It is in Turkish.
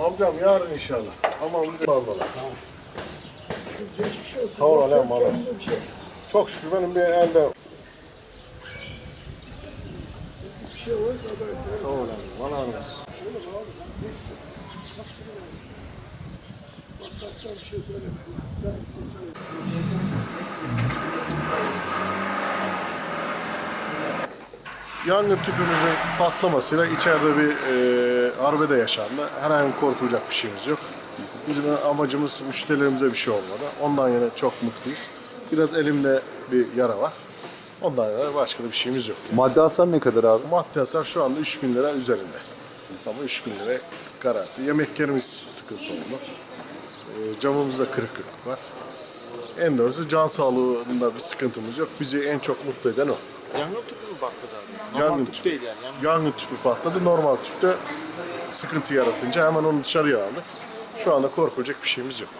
Amcam yarın inşallah. Tamam bir de almalar. Geçmiş olsun. Sağ ol, Alem, Allah. şey. Çok şükür benim bir elde. Bir şey olursa. Sağ ol abi. Bana anlasın. Bak, hatta bir şey söyle. Ben bir şey söyleyeyim. Yangın tüpümüzün patlamasıyla içeride bir e, arbede yaşandı. Herhangi korkulacak bir şeyimiz yok. Bizim amacımız müşterilerimize bir şey olmadı. Ondan yana çok mutluyuz. Biraz elimde bir yara var. Ondan yana başka da bir şeyimiz yok. Maddi hasar ne kadar abi? Maddi hasar şu anda 3000 lira üzerinde. Ama 3000 lira garanti. Yemeklerimiz sıkıntı oldu. E, camımızda kırıklık var. En doğrusu can sağlığında bir sıkıntımız yok. Bizi en çok mutlu eden o. Yangın tüpü mü patladı abi? Normal Yangın tüp tüpü. değil yani. Yangın Yangın tüpü patladı. Normal tüpte sıkıntı yaratınca hemen onu dışarıya aldık. Şu anda korkulacak bir şeyimiz yok.